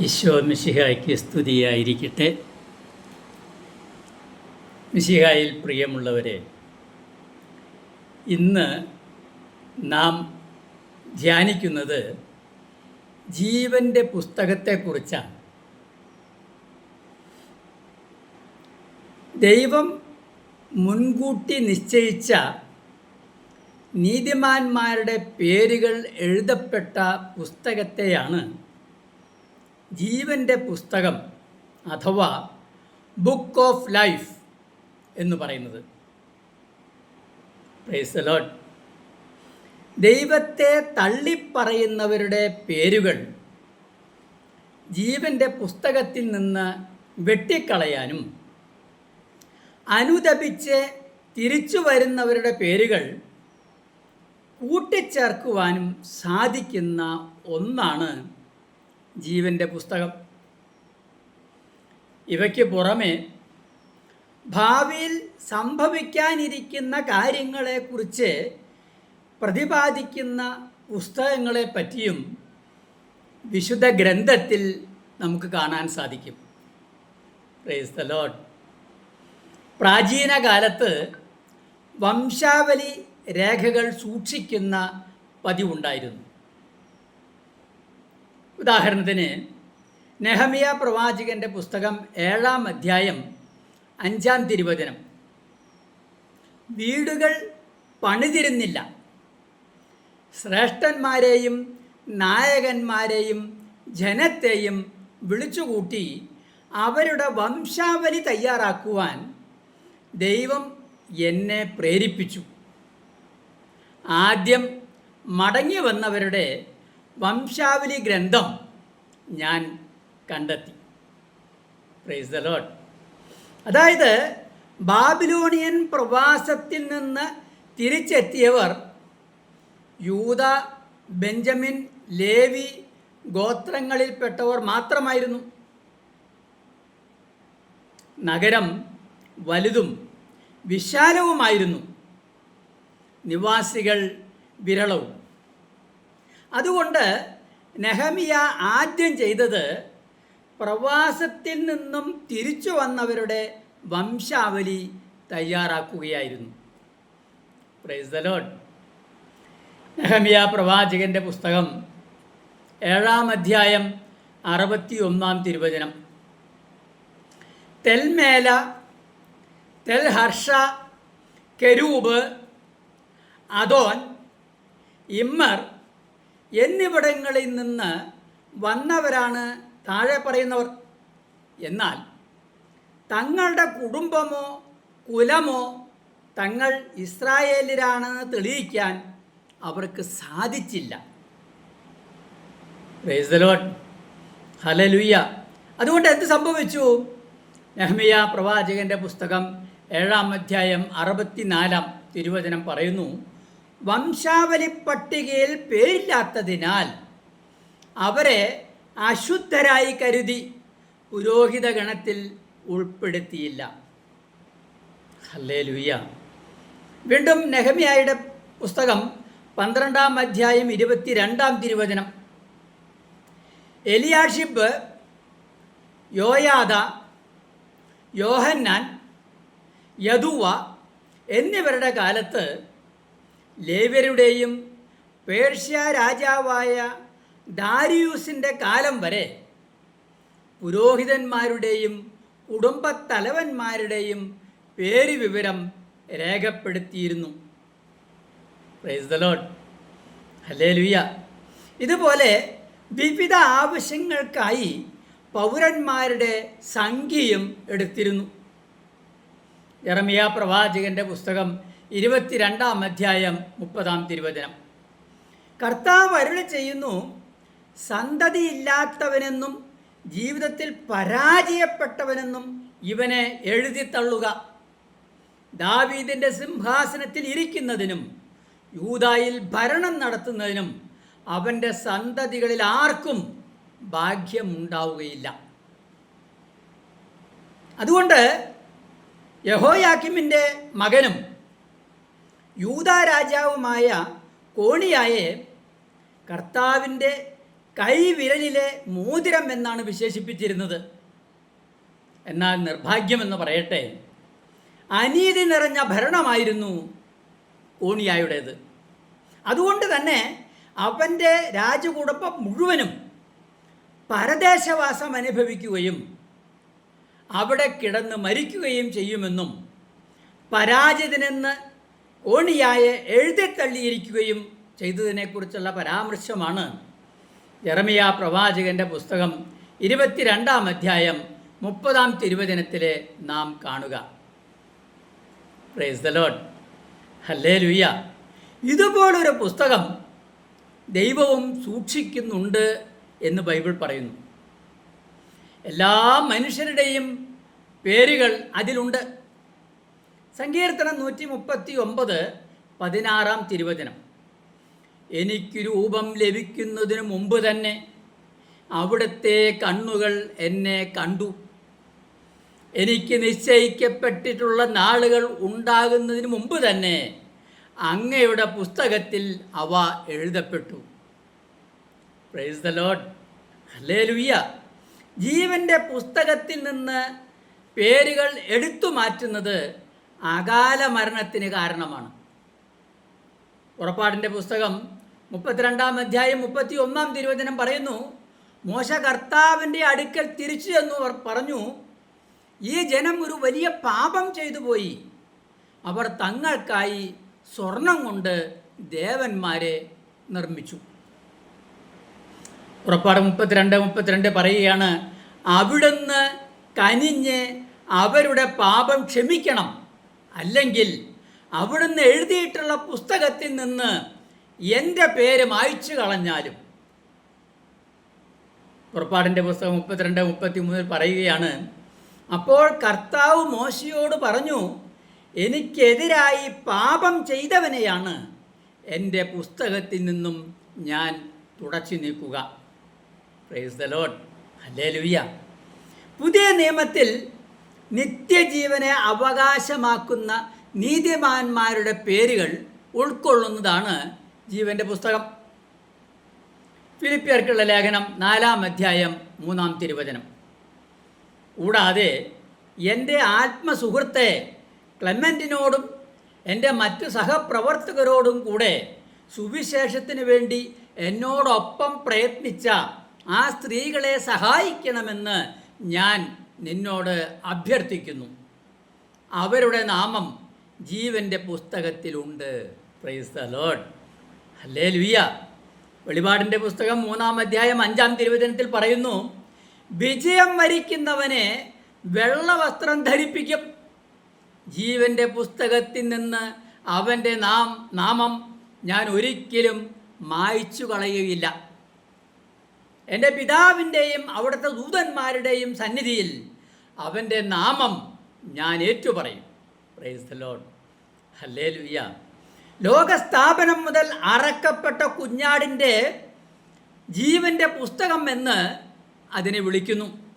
ഈശോ മിശിഹായ്ക്ക് സ്തുതിയായിരിക്കട്ടെ. മിശിഹായിൽ പ്രിയമുള്ളവരെ ഇന്ന് നാം ധ്യാനിക്കുന്നത് ജീവന്റെ പുസ്തകത്തെക്കുറിച്ചാണ്. ദൈവം മുൻകൂട്ടി നിശ്ചയിച്ച നീതിമാന്മാരുടെ പേരുകൾ എഴുതപ്പെട്ട പുസ്തകത്തെയാണ് ജീവന്റെ പുസ്തകം അഥവാ ബുക്ക് ഓഫ് ലൈഫ് എന്ന് പറയുന്നത്. പ്രൈസ് ദൈവത്തെ തള്ളിപ്പറയുന്നവരുടെ പേരുകൾ ജീവന്റെ പുസ്തകത്തിൽ നിന്ന് വെട്ടിക്കളയാനും അനുദപിച്ച് തിരിച്ചു വരുന്നവരുടെ പേരുകൾ കൂട്ടിച്ചേർക്കുവാനും സാധിക്കുന്ന ഒന്നാണ് ജീവന്റെ പുസ്തകം. ഇവയ്ക്ക് പുറമെ ഭാവിയിൽ സംഭവിക്കാനിരിക്കുന്ന കാര്യങ്ങളെക്കുറിച്ച് പ്രതിപാദിക്കുന്ന പുസ്തകങ്ങളെ പറ്റിയും വിശുദ്ധ ഗ്രന്ഥത്തിൽ നമുക്ക് കാണാൻ സാധിക്കും. പ്രേസ് ദ ലോഡ് പ്രാചീന കാലത്ത് വംശാവലി രേഖകൾ സൂക്ഷിക്കുന്ന പതിവുണ്ടായിരുന്നു. ഉദാഹരണത്തിന് നെഹമിയ പ്രവാചകന്റെ പുസ്തകം ഏഴാം അധ്യായം അഞ്ചാം തിരുവചനം. വീടുകൾ പണിതിരുന്നില്ല. ശ്രേഷ്ഠന്മാരെയും നായകന്മാരെയും ജനത്തെയും വിളിച്ചുകൂട്ടി അവരുടെ വംശാവലി തയ്യാറാക്കുവാൻ ദൈവം എന്നെ പ്രേരിപ്പിച്ചു. ആദ്യം മടങ്ങി വന്നവരുടെ വംശാവലി ഗ്രന്ഥം ഞാൻ കണ്ടെത്തി. പ്രൈസ് ദ ലോഡ് അതായത് ബാബിലോണിയൻ പ്രവാസത്തിൽ നിന്ന് തിരിച്ചെത്തിയവർ യൂത ബെഞ്ചമിൻ ലേവി ഗോത്രങ്ങളിൽപ്പെട്ടവർ മാത്രമായിരുന്നു. നഗരം വലുതും വിശാലവുമായിരുന്നു. നിവാസികൾ വിരളവും. അതുകൊണ്ട് നെഹമിയ ആദ്യം ചെയ്തത് പ്രവാസത്തിൽ നിന്നും തിരിച്ചു വന്നവരുടെ വംശാവലി തയ്യാറാക്കുകയായിരുന്നു. നെഹമിയ പ്രവാചകന്റെ പുസ്തകം ഏഴാം അധ്യായം അറുപത്തി ഒന്നാം തിരുവചനം. തെൽമേല തെൽഹർഷ കെരൂബ് അതോൻ ഇമ്മർ എന്നിവിടങ്ങളിൽ നിന്ന് വന്നവരാണ് താഴെ പറയുന്നവർ. എന്നാൽ തങ്ങളുടെ കുടുംബമോ കുലമോ തങ്ങൾ ഇസ്രായേലിലാണെന്ന് തെളിയിക്കാൻ അവർക്ക് സാധിച്ചില്ല. ഹലലുയ്യ അതുകൊണ്ട് എന്ത് സംഭവിച്ചു? നെഹ്മിയ പ്രവാചകന്റെ പുസ്തകം ഏഴാം അധ്യായം അറുപത്തിനാലാം തിരുവചനം പറയുന്നു വംശാവലി പട്ടികയിൽ പേരില്ലാത്തതിനാൽ അവരെ അശുദ്ധരായി കരുതി പുരോഹിത ഗണത്തിൽ ഉൾപ്പെടുത്തിയില്ല. ഹല്ലേ ലുയ്യ വീണ്ടും നെഹമിയായുടെ പുസ്തകം പന്ത്രണ്ടാം അധ്യായം ഇരുപത്തിരണ്ടാം തിരുവചനം. എലിയാഷിബ് യോയാദ യോഹന്നാൻ യദുവ എന്നിവരുടെ കാലത്ത് ലേവ്യരുടെയും പേർഷ്യ രാജാവായ ദാരിയൂസിന്റെ കാലം വരെ പുരോഹിതന്മാരുടെയും കുടുംബത്തലവന്മാരുടെയും പേര് വിവരം രേഖപ്പെടുത്തിയിരുന്നു പ്രൈസ് ലുയ്യ ഇതുപോലെ വിവിധ ആവശ്യങ്ങൾക്കായി പൗരന്മാരുടെ സംഖ്യയും എടുത്തിരുന്നു. ജറമിയ പ്രവാചകന്റെ പുസ്തകം ഇരുപത്തിരണ്ടാം അധ്യായം മുപ്പതാം തിരുവചനം. കർത്താവ് അരുളി ചെയ്യുന്നു സന്തതിയില്ലാത്തവനെന്നും ജീവിതത്തിൽ പരാജയപ്പെട്ടവനെന്നും ഇവനെ എഴുതി തള്ളുക. ദാവീദിന്റെ സിംഹാസനത്തിൽ ഇരിക്കുന്നതിനും യൂതായിൽ ഭരണം നടത്തുന്നതിനും അവന്റെ സന്തതികളിൽ ആർക്കും ഭാഗ്യമുണ്ടാവുകയില്ല. അതുകൊണ്ട് യഹോയാക്കിമിന്റെ മകനും യൂത രാജാവുമായ കോണിയായെ കർത്താവിന്റെ കൈവിരലിലെ മോതിരം എന്നാണ് വിശേഷിപ്പിച്ചിരുന്നത്. എന്നാൽ നിർഭാഗ്യമെന്ന് പറയട്ടെ അനീതി നിറഞ്ഞ ഭരണമായിരുന്നു കോണിയായുടേത്. അതുകൊണ്ട് തന്നെ അവന്റെ രാജകുടുംബം മുഴുവനും പരദേശവാസം അനുഭവിക്കുകയും അവിടെ കിടന്ന് മരിക്കുകയും ചെയ്യുമെന്നും പരാജിതനെന്ന് കോണിയായെ എഴുതിത്തള്ളിയിരിക്കുകയും ചെയ്തതിനെക്കുറിച്ചുള്ള പരാമർശമാണ്. ജെറമിയ പ്രവാചകന്റെ പുസ്തകം ഇരുപത്തിരണ്ടാം അധ്യായം മുപ്പതാം തിരുവചനത്തിലെ നാം കാണുക. പ്രൈസ് ദ ലോഡ് ഹല്ലേ ലുയ്യ ഇതുപോലൊരു പുസ്തകം ദൈവവും സൂക്ഷിക്കുന്നുണ്ട് എന്ന് ബൈബിൾ പറയുന്നു. എല്ലാ മനുഷ്യരുടെയും പേരുകൾ അതിലുണ്ട്. സങ്കീർത്തനം നൂറ്റി മുപ്പത്തി ഒമ്പത് പതിനാറാം തിരുവചനം. എനിക്ക് രൂപം ലഭിക്കുന്നതിന് മുമ്പ് തന്നെ അവിടുത്തെ കണ്ണുകൾ എന്നെ കണ്ടു. എനിക്ക് നിശ്ചയിക്കപ്പെട്ടിട്ടുള്ള നാളുകൾ ഉണ്ടാകുന്നതിന് മുമ്പ് തന്നെ അങ്ങയുടെ പുസ്തകത്തിൽ അവ എഴുതപ്പെട്ടു. പ്രൈസ് ദ ലോഡ് അല്ലേ ലുയ്യ ജീവന്റെ പുസ്തകത്തിൽ നിന്ന് പേരുകൾ എടുത്തു മാറ്റുന്നത് അകാല മരണത്തിന് കാരണമാണ്. പുറപ്പാടിന്റെ പുസ്തകം മുപ്പത്തിരണ്ടാം അധ്യായം മുപ്പത്തി ഒന്നാം തിരുവചനം പറയുന്നു മോശ കർത്താവിന്റെ അടുക്കൽ തിരിച്ചു എന്ന് പറഞ്ഞു ഈ ജനം ഒരു വലിയ പാപം ചെയ്തു പോയി. അവർ തങ്ങൾക്കായി സ്വർണം കൊണ്ട് ദേവന്മാരെ നിർമ്മിച്ചു. ഉറപ്പാട് മുപ്പത്തിരണ്ട് മുപ്പത്തിരണ്ട് പറയുകയാണ് അവിടുന്ന് കനിഞ്ഞ് അവരുടെ പാപം ക്ഷമിക്കണം. അല്ലെങ്കിൽ അവിടുന്ന് എഴുതിയിട്ടുള്ള പുസ്തകത്തിൽ നിന്ന് എന്റെ പേര് മായ്ച്ചു കളഞ്ഞാലും. പുറപ്പാടിന്റെ പുസ്തകം മുപ്പത്തിരണ്ട് മുപ്പത്തി മൂന്നിൽ പറയുകയാണ് അപ്പോൾ കർത്താവ് മോശയോട് പറഞ്ഞു എനിക്കെതിരായി പാപം ചെയ്തവനെയാണ്. എന്റെ പുസ്തകത്തിൽ നിന്നും ഞാൻ തുടച്ചു നീക്കുക. പ്രൈസ് ദ ലോഡ് അല്ലേ ലുയ്യ പുതിയ നിയമത്തിൽ നിത്യജീവനെ അവകാശമാക്കുന്ന നീതിമാന്മാരുടെ പേരുകൾ ഉൾക്കൊള്ളുന്നതാണ് ജീവന്റെ പുസ്തകം. ഫിലിപ്പിയർക്കുള്ള ലേഖനം നാലാം അധ്യായം മൂന്നാം തിരുവചനം. കൂടാതെ എന്റെ ആത്മസുഹൃത്തെ ക്ലെമന്റിനോടും എന്റെ മറ്റു സഹപ്രവർത്തകരോടും കൂടെ സുവിശേഷത്തിന് വേണ്ടി എന്നോടൊപ്പം പ്രയത്നിച്ച ആ സ്ത്രീകളെ സഹായിക്കണമെന്ന് ഞാൻ നിന്നോട് അഭ്യർത്ഥിക്കുന്നു. അവരുടെ നാമം ജീവന്റെ പുസ്തകത്തിലുണ്ട്. പ്രൈസ് ദ ലോഡ് അല്ലേ ലുയ്യ വെളിപാടിന്റെ പുസ്തകം മൂന്നാം അധ്യായം അഞ്ചാം തിരുവചനത്തിൽ പറയുന്നു വിജയം വരിക്കുന്നവനെ വെള്ളവസ്ത്രം ധരിപ്പിക്കും. ജീവന്റെ പുസ്തകത്തിൽ നിന്ന് അവന്റെ നാം നാമം ഞാൻ ഒരിക്കലും മായ്ച്ചു കളയുകയില്ല. എന്റെ പിതാവിന്റെയും അവിടുത്തെ ദൂതന്മാരുടെയും സന്നിധിയിൽ അവന്റെ നാമം ഞാൻ ഏറ്റുപറയും. പ്രൈസ് ദ ലോഡ് ഹല്ലേ ലുയ്യ ലോകസ്ഥാപനം മുതൽ അറക്കപ്പെട്ട കുഞ്ഞാടിന്റെ ജീവന്റെ പുസ്തകം എന്ന് അതിനെ വിളിക്കുന്നു.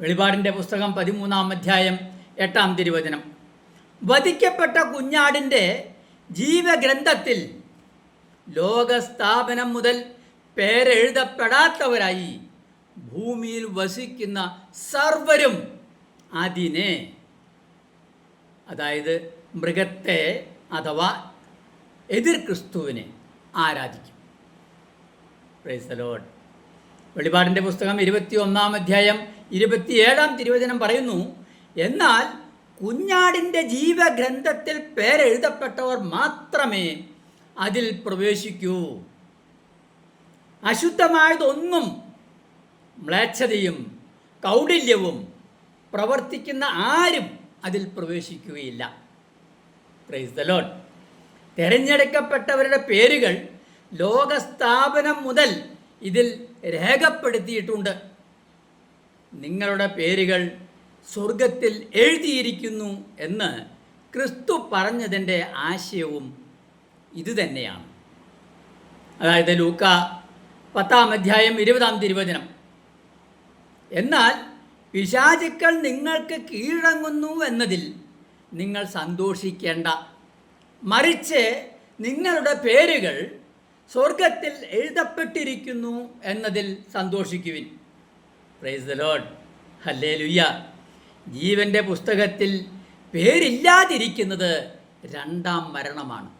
വെളിപാടിന്റെ പുസ്തകം പതിമൂന്നാം അധ്യായം എട്ടാം തിരുവചനം. വധിക്കപ്പെട്ട കുഞ്ഞാടിന്റെ ജീവഗ്രന്ഥത്തിൽ ലോകസ്ഥാപനം മുതൽ പേരെഴുതപ്പെടാത്തവരായി ഭൂമിയിൽ വസിക്കുന്ന സർവരും അതിനെ അതായത് മൃഗത്തെ അഥവാ എതിർ ക്രിസ്തുവിനെ ആരാധിക്കും. പ്രൈസലോഡ് വെളിപാടിന്റെ പുസ്തകം ഇരുപത്തി ഒന്നാം അധ്യായം ഇരുപത്തിയേഴാം തിരുവചനം പറയുന്നു എന്നാൽ കുഞ്ഞാടിന്റെ ജീവഗ്രന്ഥത്തിൽ പേരെഴുതപ്പെട്ടവർ മാത്രമേ അതിൽ പ്രവേശിക്കൂ. അശുദ്ധമായതൊന്നും മ്ലേച്ഛതയും കൗടില്യവും പ്രവർത്തിക്കുന്ന ആരും അതിൽ പ്രവേശിക്കുകയില്ല. പ്രൈസ് ദ ലോഡ് തിരഞ്ഞെടുക്കപ്പെട്ടവരുടെ പേരുകൾ ലോകസ്ഥാപനം മുതൽ ഇതിൽ രേഖപ്പെടുത്തിയിട്ടുണ്ട്. നിങ്ങളുടെ പേരുകൾ സ്വർഗത്തിൽ എഴുതിയിരിക്കുന്നു എന്ന് ക്രിസ്തു പറഞ്ഞതിന്റെ ആശയവും ഇതുതന്നെയാണ്. അതായത് ലൂക്ക പത്താം അധ്യായം ഇരുപതാം തിരുവചനം. എന്നാൽ പിശാചുക്കൾ നിങ്ങൾക്ക് കീഴടങ്ങുന്നു എന്നതിൽ നിങ്ങൾ സന്തോഷിക്കേണ്ട. മറിച്ച് നിങ്ങളുടെ പേരുകൾ സ്വർഗത്തിൽ എഴുതപ്പെട്ടിരിക്കുന്നു എന്നതിൽ സന്തോഷിക്കുവിൻ. പ്രൈസ് ദ ലോഡ് ഹല്ലേ ലുയ്യ ജീവന്റെ പുസ്തകത്തിൽ പേരില്ലാതിരിക്കുന്നത് രണ്ടാം മരണമാണ്.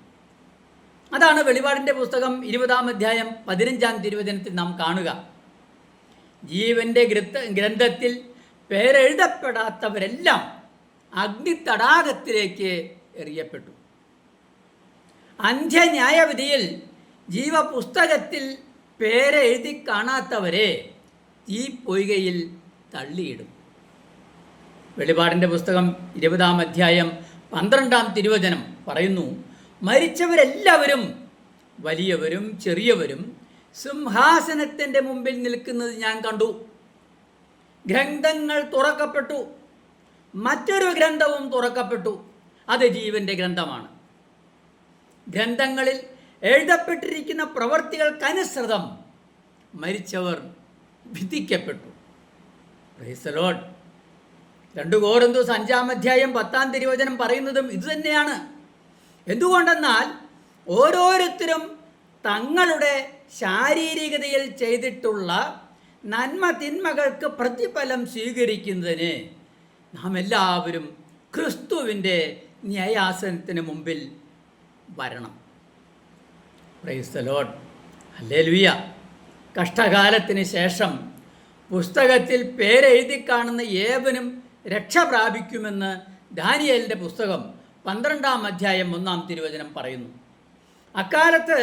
അതാണ് വെളിപാടിന്റെ പുസ്തകം ഇരുപതാം അധ്യായം പതിനഞ്ചാം തിരുവചനത്തിൽ നാം കാണുക. ജീവന്റെ ഗ്രന്ഥ ഗ്രന്ഥത്തിൽ പേരെഴുതപ്പെടാത്തവരെല്ലാം അഗ്നി അഗ്നിത്തടാകത്തിലേക്ക് എറിയപ്പെട്ടു. അന്ത്യന്യായവിധിയിൽ ജീവപുസ്തകത്തിൽ പേരെഴുതി കാണാത്തവരെ ഈ പൊയ്കയിൽ തള്ളിയിടും. വെളിപാടിന്റെ പുസ്തകം ഇരുപതാം അധ്യായം പന്ത്രണ്ടാം തിരുവചനം പറയുന്നു മരിച്ചവരെല്ലാവരും വലിയവരും ചെറിയവരും സിംഹാസനത്തിന്റെ മുമ്പിൽ നിൽക്കുന്നത് ഞാൻ കണ്ടു. ഗ്രന്ഥങ്ങൾ തുറക്കപ്പെട്ടു. മറ്റൊരു ഗ്രന്ഥവും തുറക്കപ്പെട്ടു. അത് ജീവന്റെ ഗ്രന്ഥമാണ്. ഗ്രന്ഥങ്ങളിൽ എഴുതപ്പെട്ടിരിക്കുന്ന പ്രവർത്തികൾക്കനുസൃതം മരിച്ചവർ വിധിക്കപ്പെട്ടു. Lord. രണ്ട് കോരന്തോസ് അഞ്ചാം അധ്യായം പത്താം തിരുവചനം പറയുന്നതും ഇതുതന്നെയാണ് എന്തുകൊണ്ടെന്നാൽ ഓരോരുത്തരും തങ്ങളുടെ ശാരീരികതയിൽ ചെയ്തിട്ടുള്ള നന്മ തിന്മകൾക്ക് പ്രതിഫലം സ്വീകരിക്കുന്നതിന് നാം എല്ലാവരും ക്രിസ്തുവിന്റെ ന്യായാസനത്തിന് മുമ്പിൽ വരണം. പ്രൈസ് ദ ലോഡ് അല്ലേ ലുയ കഷ്ടകാലത്തിന് ശേഷം പുസ്തകത്തിൽ പേരെഴുതി കാണുന്ന ഏവനും രക്ഷ പ്രാപിക്കുമെന്ന് ദാനിയലിന്റെ പുസ്തകം പന്ത്രണ്ടാം അധ്യായം ഒന്നാം തിരുവചനം പറയുന്നു. അക്കാലത്ത്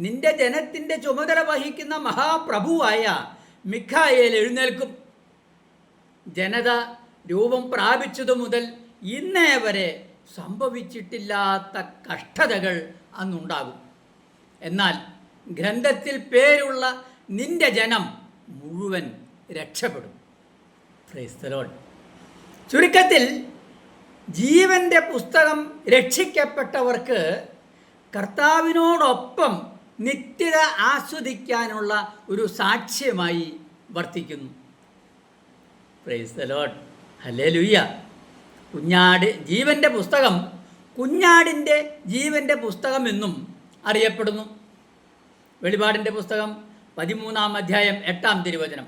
നിന്റെ ജനത്തിന്റെ ചുമതല വഹിക്കുന്ന മഹാപ്രഭുവായ മിഖായേൽ എഴുന്നേൽക്കും. ജനത രൂപം പ്രാപിച്ചതു മുതൽ ഇന്നേ വരെ സംഭവിച്ചിട്ടില്ലാത്ത കഷ്ടതകൾ അന്നുണ്ടാകും. എന്നാൽ ഗ്രന്ഥത്തിൽ പേരുള്ള നിന്റെ ജനം മുഴുവൻ രക്ഷപ്പെടും. ക്രൈസ്തലോൾ. ചുരുക്കത്തിൽ ജീവന്റെ പുസ്തകം രക്ഷിക്കപ്പെട്ടവർക്ക് കർത്താവിനോടൊപ്പം നിത്യത ആസ്വദിക്കാനുള്ള ഒരു സാക്ഷ്യമായി വർത്തിക്കുന്നു. പ്രൈസ് ദ ലോഡ് ഹലേ ലുയ്യ കുഞ്ഞാട് ജീവന്റെ പുസ്തകം കുഞ്ഞാടിന്റെ ജീവന്റെ പുസ്തകം എന്നും അറിയപ്പെടുന്നു. വെളിപാടിന്റെ പുസ്തകം പതിമൂന്നാം അധ്യായം എട്ടാം തിരുവചനം.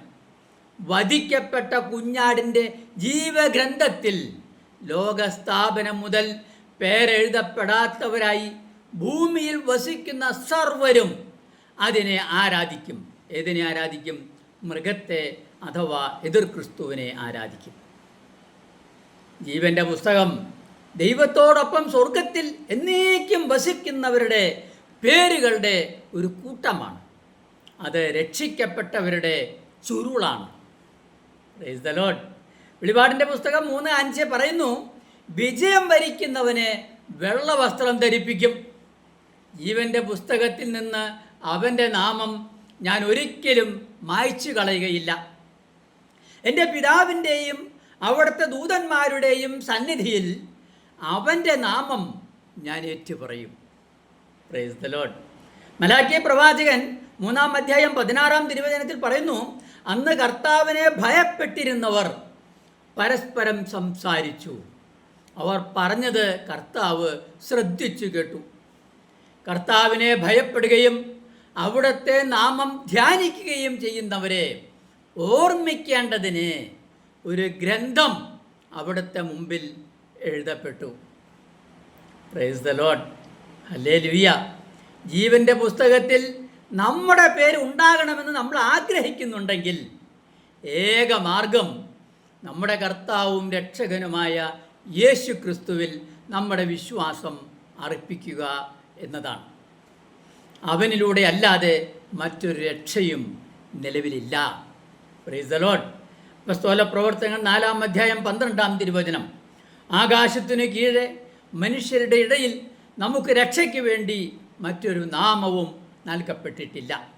വധിക്കപ്പെട്ട കുഞ്ഞാടിന്റെ ജീവഗ്രന്ഥത്തിൽ ലോകസ്ഥാപനം മുതൽ പേരെഴുതപ്പെടാത്തവരായി ഭൂമിയിൽ വസിക്കുന്ന സർവരും അതിനെ ആരാധിക്കും. ഏതിനെ ആരാധിക്കും? മൃഗത്തെ അഥവാ എതിർ ക്രിസ്തുവിനെ ആരാധിക്കും. ജീവന്റെ പുസ്തകം ദൈവത്തോടൊപ്പം സ്വർഗത്തിൽ എന്നേക്കും വസിക്കുന്നവരുടെ പേരുകളുടെ ഒരു കൂട്ടമാണ്. അത് രക്ഷിക്കപ്പെട്ടവരുടെ ചുരുളാണ്. പ്രൈസ് വെളിപാടിന്റെ പുസ്തകം മൂന്ന് അഞ്ച് പറയുന്നു വിജയം വരിക്കുന്നവന് വെള്ള വസ്ത്രം ധരിപ്പിക്കും. ജീവന്റെ പുസ്തകത്തിൽ നിന്ന് അവന്റെ നാമം ഞാൻ ഒരിക്കലും മായ്ച്ചു കളയുകയില്ല. എന്റെ പിതാവിന്റെയും അവിടുത്തെ ദൂതന്മാരുടെയും സന്നിധിയിൽ അവന്റെ നാമം ഞാൻ ഏറ്റുപറയും. പ്രൈസ് ദ മലാക്കിയ പ്രവാചകൻ മൂന്നാം അധ്യായം പതിനാറാം തിരുവചനത്തിൽ പറയുന്നു അന്ന് കർത്താവിനെ ഭയപ്പെട്ടിരുന്നവർ പരസ്പരം സംസാരിച്ചു. അവർ പറഞ്ഞത് കർത്താവ് ശ്രദ്ധിച്ചു കേട്ടു. കർത്താവിനെ ഭയപ്പെടുകയും അവിടുത്തെ നാമം ധ്യാനിക്കുകയും ചെയ്യുന്നവരെ ഓർമ്മിക്കേണ്ടതിന് ഒരു ഗ്രന്ഥം അവിടുത്തെ മുമ്പിൽ എഴുതപ്പെട്ടു. പ്രൈസ് ദ ലോഡ് അല്ലേ ലുയ്യ ജീവന്റെ പുസ്തകത്തിൽ നമ്മുടെ പേര് ഉണ്ടാകണമെന്ന് നമ്മൾ ആഗ്രഹിക്കുന്നുണ്ടെങ്കിൽ ഏക മാർഗം നമ്മുടെ കർത്താവും രക്ഷകനുമായ യേശു ക്രിസ്തുവിൽ നമ്മുടെ വിശ്വാസം അർപ്പിക്കുക എന്നതാണ്. അവനിലൂടെ അല്ലാതെ മറ്റൊരു രക്ഷയും നിലവിലില്ല. പ്രസ്തോല പ്രവർത്തനങ്ങൾ നാലാം അധ്യായം പന്ത്രണ്ടാം തിരുവചനം. ആകാശത്തിനു കീഴെ മനുഷ്യരുടെ ഇടയിൽ നമുക്ക് രക്ഷയ്ക്ക് വേണ്ടി മറ്റൊരു നാമവും നൽകപ്പെട്ടിട്ടില്ല.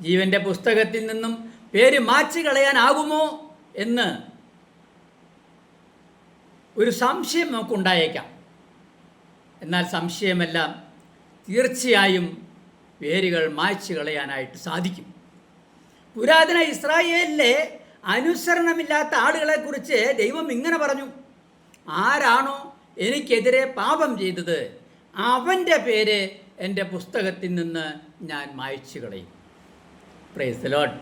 ജീവന്റെ പുസ്തകത്തിൽ നിന്നും പേര് മാച്ചു കളയാനാകുമോ എന്ന് ഒരു സംശയം നമുക്കുണ്ടായേക്കാം. എന്നാൽ സംശയമെല്ലാം തീർച്ചയായും വേരുകൾ മായ്ച്ചു കളയാനായിട്ട് സാധിക്കും. പുരാതന ഇസ്രായേലിലെ അനുസരണമില്ലാത്ത ആളുകളെക്കുറിച്ച് ദൈവം ഇങ്ങനെ പറഞ്ഞു. ആരാണോ എനിക്കെതിരെ പാപം ചെയ്തത് അവന്റെ പേര് എന്റെ പുസ്തകത്തിൽ നിന്ന് ഞാൻ മായ്ച്ചു കളയും. പ്രൈസ് ലോഡ്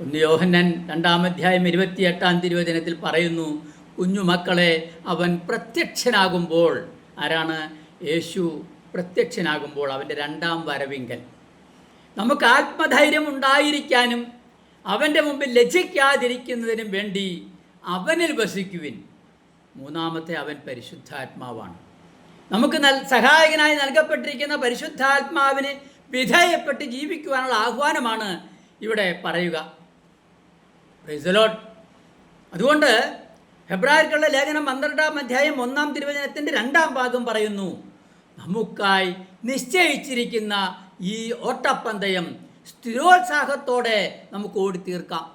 ഒന്ന് യോഹന്നൻ രണ്ടാമധ്യായം ഇരുപത്തിയെട്ടാം തിരുവചനത്തിൽ പറയുന്നു കുഞ്ഞുമക്കളെ അവൻ പ്രത്യക്ഷനാകുമ്പോൾ ആരാണ്? യേശു പ്രത്യക്ഷനാകുമ്പോൾ അവന്റെ രണ്ടാം വരവിങ്കൽ. നമുക്ക് ആത്മധൈര്യം ഉണ്ടായിരിക്കാനും അവന്റെ മുമ്പിൽ ലജ്ജിക്കാതിരിക്കുന്നതിനും വേണ്ടി അവനിൽ വസിക്കുവിൻ. മൂന്നാമത്തെ അവൻ പരിശുദ്ധാത്മാവാണ്. നമുക്ക് നൽ സഹായകനായി നൽകപ്പെട്ടിരിക്കുന്ന പരിശുദ്ധാത്മാവിന് വിധേയപ്പെട്ട് ജീവിക്കുവാനുള്ള ആഹ്വാനമാണ് ഇവിടെ പറയുക. അതുകൊണ്ട് ഫെബ്രുവരിക്കുള്ള ലേഖനം പന്ത്രണ്ടാം അധ്യായം ഒന്നാം തിരുവചനത്തിന്റെ രണ്ടാം ഭാഗം പറയുന്നു. നമുക്കായി നിശ്ചയിച്ചിരിക്കുന്ന ഈ ഓട്ടപ്പന്തയം സ്ഥിരോത്സാഹത്തോടെ നമുക്ക് ഓടി തീർക്കാം.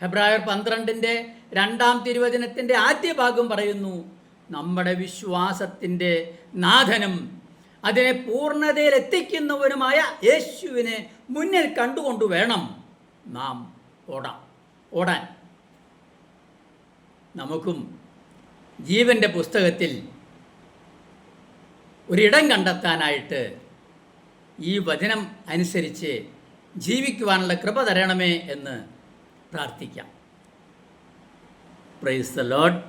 ഫെബ്രുവരി പന്ത്രണ്ടിന്റെ രണ്ടാം തിരുവചനത്തിന്റെ ആദ്യ ഭാഗം പറയുന്നു നമ്മുടെ വിശ്വാസത്തിന്റെ നാഥനും അതിനെ പൂർണതയിൽ എത്തിക്കുന്നവനുമായ യേശുവിനെ മുന്നിൽ കണ്ടുകൊണ്ട് വേണം നാം ഓടാം ഓടാൻ. നമുക്കും ജീവന്റെ പുസ്തകത്തിൽ ഒരിടം കണ്ടെത്താനായിട്ട് ഈ വചനം അനുസരിച്ച് ജീവിക്കുവാനുള്ള കൃപ തരണമേ എന്ന് പ്രാർത്ഥിക്കാം. Price the load